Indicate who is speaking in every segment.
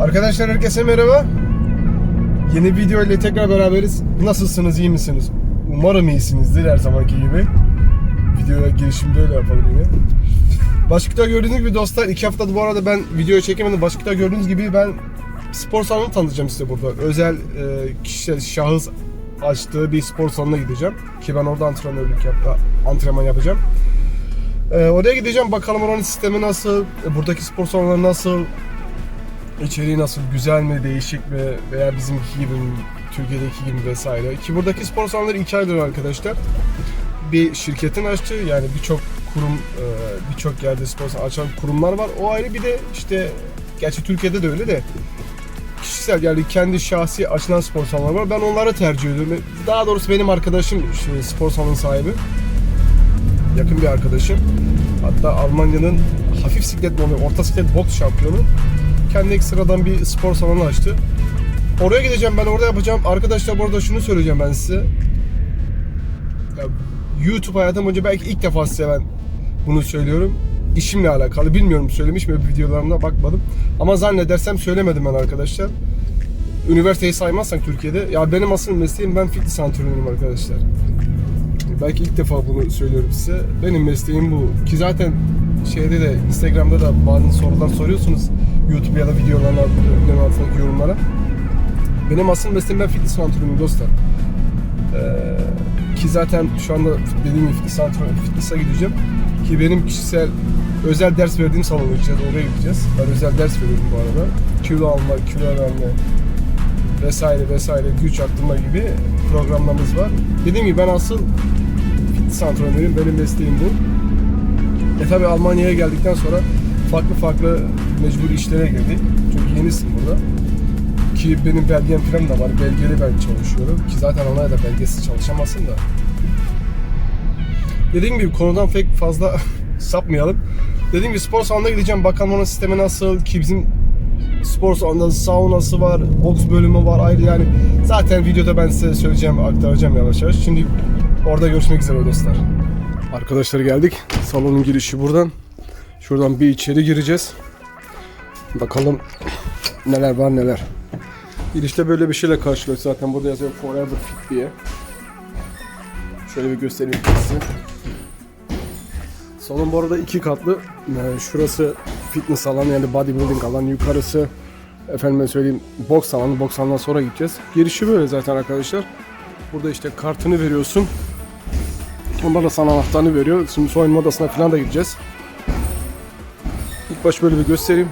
Speaker 1: Arkadaşlar herkese merhaba. Yeni video ile tekrar beraberiz. Nasılsınız, iyi misiniz? Umarım iyisinizdir her zamanki gibi. Videoya girişimde öyle yapalım yine. Başlıkta gördüğünüz gibi dostlar, iki haftada bu arada ben videoyu çekemedim. Başlıkta gördüğünüz gibi ben spor salonu tanıtacağım size burada. Özel e, kişisel şahıs açtığı bir spor salonuna gideceğim. Ki ben orada antrenörlük yap, antrenman yapacağım. E, oraya gideceğim bakalım oranın sistemi nasıl, e, buradaki spor salonları nasıl, İçeriği nasıl, güzel mi, değişik mi veya bizimki gibi mi, Türkiye'deki gibi vesaire. Ki buradaki spor salonları iki aydır arkadaşlar. Bir şirketin açtığı yani birçok kurum, e, birçok yerde spor salonu açan kurumlar var. O ayrı bir de işte, gerçi Türkiye'de de öyle de kişisel yani kendi şahsi açılan spor salonları var. Ben onları tercih ediyorum. Daha doğrusu benim arkadaşım spor salonu sahibi. Yakın bir arkadaşım. Hatta Almanya'nın hafif siklet orta siklet boks şampiyonu kendi ekstradan bir spor salonu açtı. Oraya gideceğim ben orada yapacağım. Arkadaşlar bu arada şunu söyleyeceğim ben size. Ya, YouTube hayatım boyunca belki ilk defa size ben bunu söylüyorum. İşimle alakalı. Bilmiyorum söylemiş mi videolarımda bakmadım. Ama zannedersem söylemedim ben arkadaşlar. Üniversiteyi saymazsak Türkiye'de. Ya benim asıl mesleğim ben fitness antrenörüyüm arkadaşlar. Belki ilk defa bunu söylüyorum size. Benim mesleğim bu. Ki zaten şeyde de Instagram'da da bazı sorular soruyorsunuz. YouTube ya da videoların videoların altındaki yorumlara. Benim asıl mesleğim ben fitness antrenörüyüm dostlar. Ee, ki zaten şu anda dediğim gibi fitness antrenörü, fitness'a gideceğim. Ki benim kişisel özel ders verdiğim salona gideceğiz, oraya gideceğiz. Ben özel ders veriyorum bu arada. Kilo alma, kilo verme, vesaire vesaire güç arttırma gibi programlarımız var. Dediğim gibi ben asıl fitness antrenörüyüm. Benim mesleğim bu. E tabi Almanya'ya geldikten sonra farklı farklı mecburi işlere girdik. Çünkü yenisin burada. Ki benim belgem falan da var. Belgeli ben çalışıyorum. Ki zaten Almanya'da belgesiz çalışamazsın da. Dediğim gibi konudan pek fazla sapmayalım. Dediğim gibi spor salonuna gideceğim. Bakalım onun sistemi nasıl ki bizim spor salonunda saunası var, boks bölümü var ayrı yani. Zaten videoda ben size söyleyeceğim, aktaracağım yavaş yavaş. Şimdi orada görüşmek üzere dostlar. Arkadaşlar geldik. Salonun girişi buradan. Şuradan bir içeri gireceğiz. Bakalım neler var neler. Girişte böyle bir şeyle karşılıyoruz zaten. Burada yazıyor Forever Fit diye. Şöyle bir göstereyim size. Salon bu arada iki katlı. Ee, şurası fitness alanı yani bodybuilding alanı. Yukarısı efendime söyleyeyim boks alanı. Boks alanından sonra gideceğiz. Girişi böyle zaten arkadaşlar. Burada işte kartını veriyorsun. Onlar da sana anahtarını veriyor. Şimdi soyunma odasına falan da gideceğiz. Baş böyle bir göstereyim.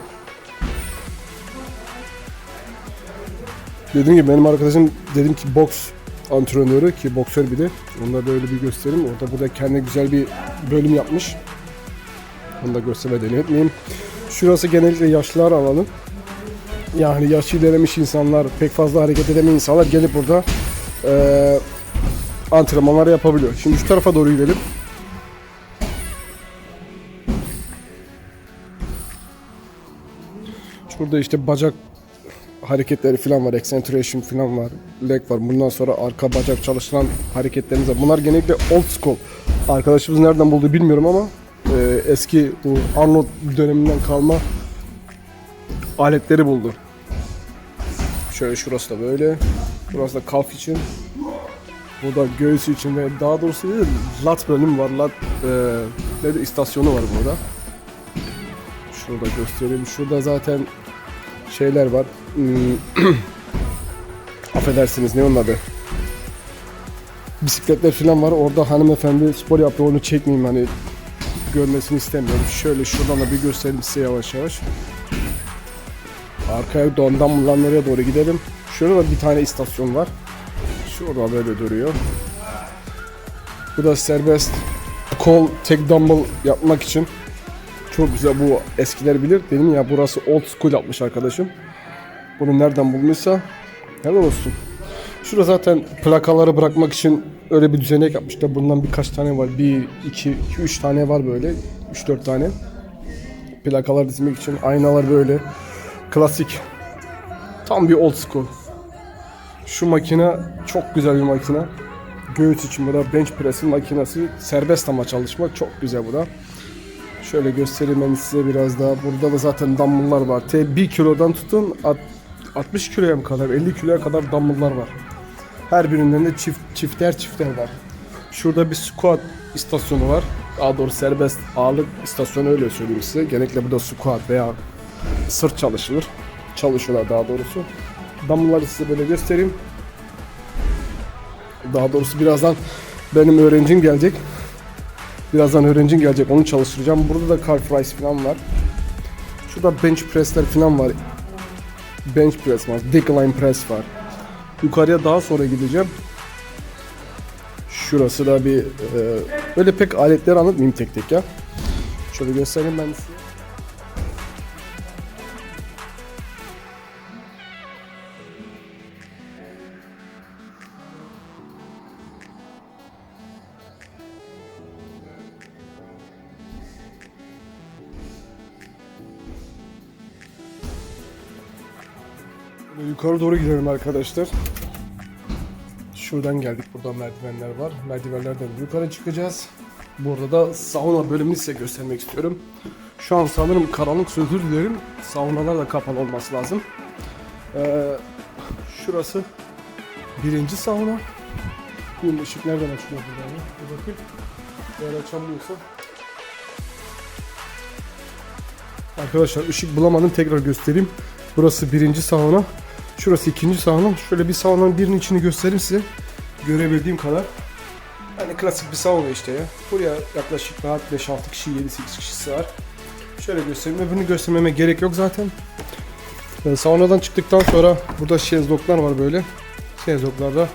Speaker 1: Dediğim gibi benim arkadaşım dedim ki boks antrenörü ki boksör bir de. Onu da böyle bir göstereyim. Orada burada kendi güzel bir bölüm yapmış. Onu da göstermeden etmeyeyim. Şurası genellikle yaşlılar alanı. Yani yaşı ilerlemiş insanlar, pek fazla hareket edemeyen insanlar gelip burada eee antrenmanlar yapabiliyor. Şimdi şu tarafa doğru gidelim. Şurada işte bacak hareketleri falan var, eccentriation falan var, leg var. Bundan sonra arka bacak çalışılan hareketlerimiz var. Bunlar genellikle old school. Arkadaşımız nereden buldu bilmiyorum ama e, eski bu Arnold döneminden kalma aletleri buldu. Şöyle şurası da böyle. Burası da kalf için. Bu da göğüs için ve daha doğrusu değil, lat bölümü var. Lat e, istasyonu var burada. Şurada göstereyim. Şurada zaten şeyler var. Hmm, Affedersiniz ne onun adı? Bisikletler falan var. Orada hanımefendi spor yapıyor. Onu çekmeyeyim hani görmesini istemiyorum. Şöyle şuradan da bir göstereyim size yavaş yavaş. Arkaya dondan bulanlara doğru gidelim. Şurada da bir tane istasyon var. Şurada böyle duruyor. Bu da serbest kol tek dumbbell yapmak için çok güzel bu eskiler bilir. Dedim ya burası old school yapmış arkadaşım. Bunu nereden bulmuşsa helal olsun. Şurada zaten plakaları bırakmak için öyle bir düzenek yapmışlar. Bundan birkaç tane var. Bir, iki, iki üç tane var böyle. Üç dört tane. Plakalar dizmek için. Aynalar böyle. Klasik. Tam bir old school. Şu makine çok güzel bir makine. Göğüs için bu da bench press'in makinesi. Serbest ama çalışmak çok güzel bu da. Şöyle göstereyim ben size biraz daha. Burada da zaten dumbbell'lar var. T 1 kilodan tutun at- 60 kiloya kadar 50 kiloya kadar dumbbell'lar var. Her birinden de çift çifter çifter var. Şurada bir squat istasyonu var. Daha doğrusu serbest ağırlık istasyonu öyle söyleyeyim size. Genellikle burada squat veya sırt çalışılır. Çalışıyorlar daha doğrusu. Dumbbell'ları size böyle göstereyim. Daha doğrusu birazdan benim öğrencim gelecek. Birazdan öğrencim gelecek onu çalıştıracağım. Burada da calf rise falan var. Şurada bench pressler falan var. Bench press var. Decline press var. Yukarıya daha sonra gideceğim. Şurası da bir e, böyle pek aletleri anlatmayayım tek tek ya. Şöyle göstereyim ben size. Böyle Yukarı doğru gidelim arkadaşlar. Şuradan geldik. Burada merdivenler var. Merdivenlerden yukarı çıkacağız. Burada da sauna bölümünü size göstermek istiyorum. Şu an sanırım karanlık özür dilerim. Saunalar da kapalı olması lazım. Ee, şurası birinci sauna. Bu ışık nereden açılıyor burada? ya? Bir bakayım. Eğer açamıyorsa. Arkadaşlar ışık bulamadım tekrar göstereyim. Burası birinci sauna. Şurası ikinci sauna. Şöyle bir saunanın birinin içini göstereyim size. Görebildiğim kadar. Hani klasik bir sauna işte ya. Buraya yaklaşık rahat 5-6 kişi, 7-8 kişi sığar. Şöyle göstereyim. Öbürünü göstermeme gerek yok zaten. Ee, saunadan çıktıktan sonra burada şezlonglar var böyle. Şezlonglarda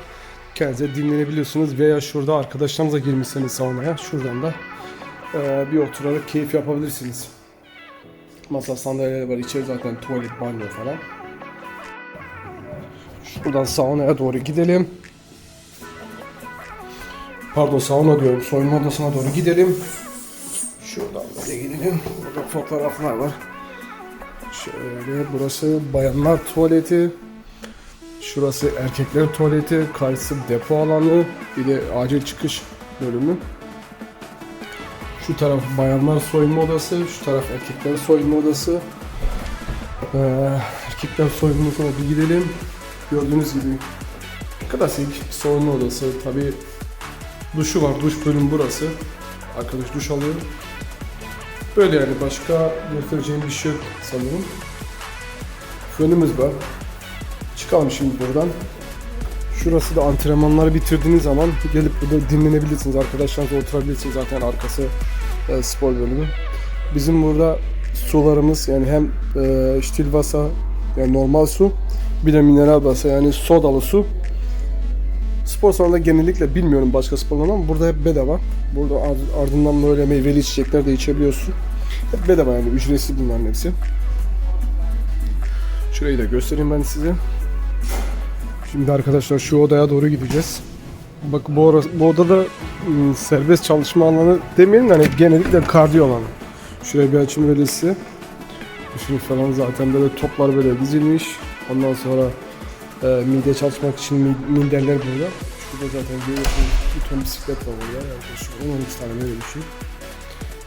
Speaker 1: kendinize dinlenebiliyorsunuz. Veya şurada arkadaşlarınızla girmişseniz saunaya. Şuradan da e, bir oturarak keyif yapabilirsiniz. Masa sandalyeler var. İçeri zaten tuvalet, banyo falan. Şuradan saunaya doğru gidelim. Pardon sauna diyorum. Soyunma odasına doğru gidelim. Şuradan böyle gidelim. Burada fotoğraflar var. Şöyle burası bayanlar tuvaleti. Şurası erkekler tuvaleti. Karşısı depo alanı. Bir de acil çıkış bölümü. Şu taraf bayanlar soyunma odası. Şu taraf erkekler soyunma odası. Ee, erkekler soyunma odasına bir gidelim. Gördüğünüz gibi klasik soyunma odası. Tabi duşu var. Duş bölüm burası. Arkadaş duş alıyor. Böyle yani başka göstereceğim bir şey yok sanırım. Fönümüz var. Çıkalım şimdi buradan. Şurası da antrenmanları bitirdiğiniz zaman gelip burada dinlenebilirsiniz. Arkadaşlarınızla oturabilirsiniz. Zaten arkası e, spor bölümü. Bizim burada sularımız yani hem e, stilvasa yani normal su bir de mineral basa yani sodalı su. Spor salonunda genellikle bilmiyorum başka spor salonu ama burada hep bedava. Burada ar- ardından böyle meyveli içecekler de içebiliyorsun. Hep bedava yani ücretsiz bunların hepsi. Şurayı da göstereyim ben size. Şimdi arkadaşlar şu odaya doğru gideceğiz. Bak bu, orası, bu odada ım, serbest çalışma alanı demeyelim de hani genellikle kardiyo alanı. Şuraya bir açım size. Şunu falan zaten böyle toplar böyle dizilmiş. Ondan sonra e, mide çalışmak için mi- minderler burada. Şurada zaten görüyorsunuz bir ton bisiklet var burada. Yaklaşık 10-12 tane böyle bir şey.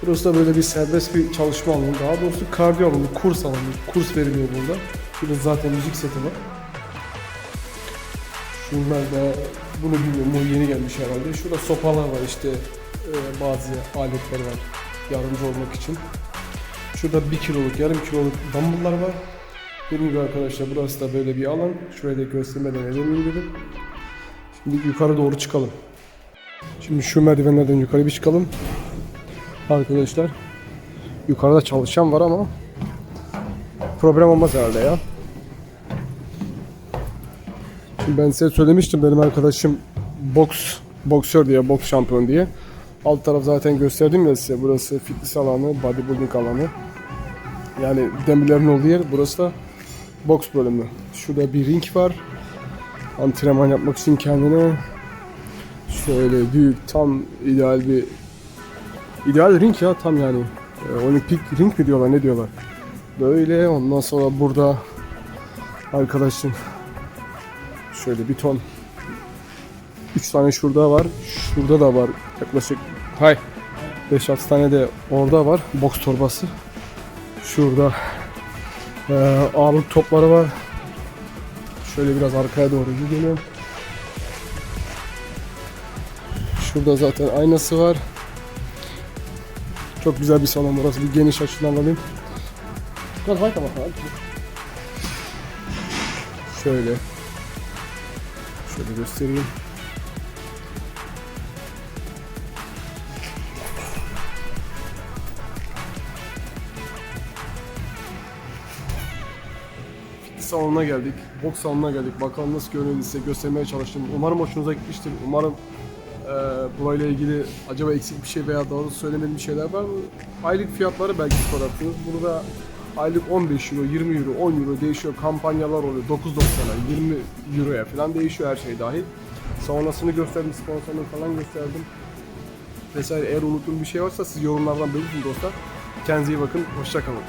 Speaker 1: Burası da böyle bir serbest bir çalışma alanı. Daha doğrusu kardiyo alanı, kurs alanı. Kurs veriliyor burada. Şurada zaten müzik seti var. Şunlar da bunu bilmiyorum. Bu yeni gelmiş herhalde. Şurada sopalar var işte. e, bazı aletler var. Yardımcı olmak için. Şurada 1 kiloluk, yarım kiloluk dumbbell'lar var. Dediğim gibi arkadaşlar burası da böyle bir alan. Şurayı da göstermeden edemeyim dedim. Şimdi yukarı doğru çıkalım. Şimdi şu merdivenlerden yukarı bir çıkalım. Arkadaşlar. Yukarıda çalışan var ama problem olmaz herhalde ya. Şimdi ben size söylemiştim benim arkadaşım boks boksör diye, boks şampiyon diye. Alt taraf zaten gösterdim ya size. Burası fitness alanı, bodybuilding alanı. Yani demirlerin olduğu yer. Burası da boks bölümü. Şurada bir ring var. Antrenman yapmak için kendine şöyle büyük, tam ideal bir ideal ring ya tam yani. Ee, olimpik ring mi diyorlar, ne diyorlar? Böyle ondan sonra burada arkadaşım şöyle bir ton 3 tane şurada var. Şurada da var yaklaşık. Hay. 5-6 tane de orada var. Boks torbası. Şurada e, ağırlık topları var. Şöyle biraz arkaya doğru gidelim. Şurada zaten aynası var. Çok güzel bir salon burası. Bir geniş açıdan alayım. Biraz bayka bakalım. Şöyle. Şöyle göstereyim. Salonuna geldik. Boks salonuna geldik. Bakalım nasıl görünüyor size göstermeye çalıştım. Umarım hoşunuza gitmiştir. Umarım e, burayla ilgili acaba eksik bir şey veya doğru söylemediğim şeyler var mı? Aylık fiyatları belki sorarsınız. Burada aylık 15 euro, 20 euro, 10 euro değişiyor. Kampanyalar oluyor. 9.90'a, 20 euroya falan değişiyor her şey dahil. Sonrasını gösterdim, sponsorluğunu falan gösterdim. Vesaire eğer unuttuğum bir şey varsa siz yorumlardan belirtin dostlar. Kendinize iyi bakın. Hoşçakalın.